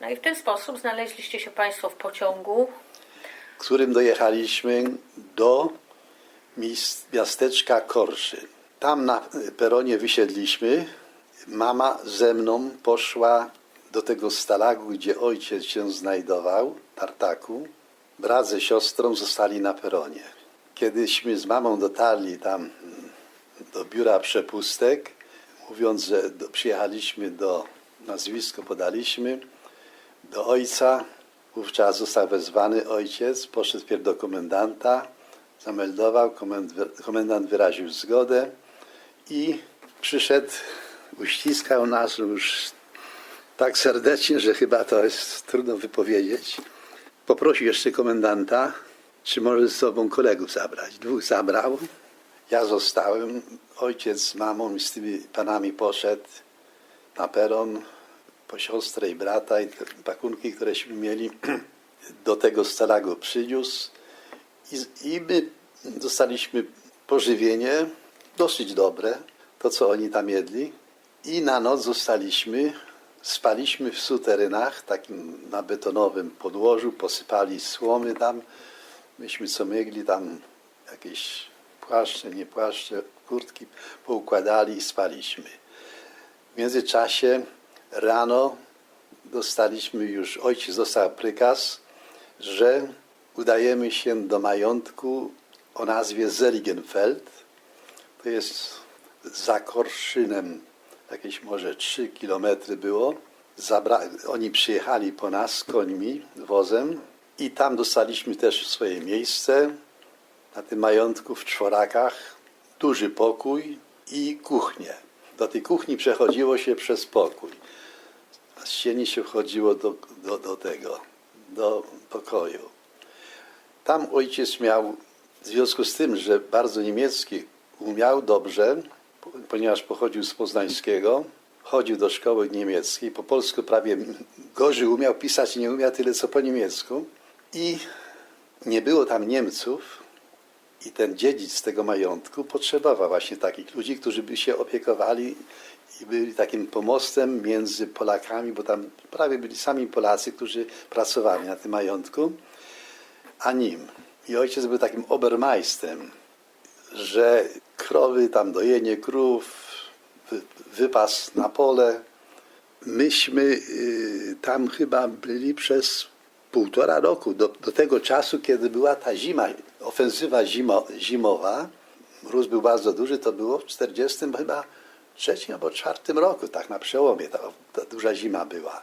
No i w ten sposób znaleźliście się Państwo w pociągu. którym dojechaliśmy do miasteczka Korszy. Tam na peronie wysiedliśmy. Mama ze mną poszła do tego stalagu, gdzie ojciec się znajdował, tartaku. Brat ze siostrą zostali na peronie. Kiedyśmy z mamą dotarli tam mm, do biura przepustek, mówiąc, że przyjechaliśmy do, nazwisko podaliśmy, do ojca. Wówczas został wezwany ojciec, poszedł pierw do komendanta, zameldował, komend- komendant wyraził zgodę i przyszedł, uściskał nas już tak serdecznie, że chyba to jest trudno wypowiedzieć. Poprosił jeszcze komendanta, czy może z sobą kolegów zabrać. Dwóch zabrał, ja zostałem, ojciec z mamą i z tymi panami poszedł na peron, po siostrę i brata i te pakunki, któreśmy mieli, do tego stalagu przyniósł. I, i my dostaliśmy pożywienie dosyć dobre, to co oni tam jedli. I na noc zostaliśmy, spaliśmy w suterynach, takim na betonowym podłożu, posypali słomy tam, myśmy co mogli tam jakieś płaszcze, nie płaszcze, kurtki poukładali i spaliśmy. W międzyczasie rano dostaliśmy już, ojciec dostał prykaz, że udajemy się do majątku o nazwie Zeligenfeld. To jest za Korszynem, jakieś może 3 kilometry było. Zabra- oni przyjechali po nas końmi, wozem i tam dostaliśmy też swoje miejsce na tym majątku w czworakach, duży pokój i kuchnię. Do tej kuchni przechodziło się przez pokój. A z sieni się wchodziło do, do, do tego, do pokoju. Tam ojciec miał, w związku z tym, że bardzo niemiecki umiał dobrze, po- ponieważ pochodził z Poznańskiego, chodził do szkoły niemieckiej, po polsku prawie gorzej umiał pisać, nie umiał tyle co po niemiecku. I nie było tam Niemców, i ten dziedzic tego majątku potrzebował właśnie takich ludzi, którzy by się opiekowali i byli takim pomostem między Polakami, bo tam prawie byli sami Polacy, którzy pracowali na tym majątku, a nim. I ojciec był takim obermajstrem, że krowy, tam dojenie krów, wy- wypas na pole. Myśmy y, tam chyba byli przez półtora roku, do, do tego czasu, kiedy była ta zima, ofensywa zimo, zimowa. Mróz był bardzo duży, to było w 40 chyba trzecim albo czwartym roku, tak na przełomie ta, ta duża zima była.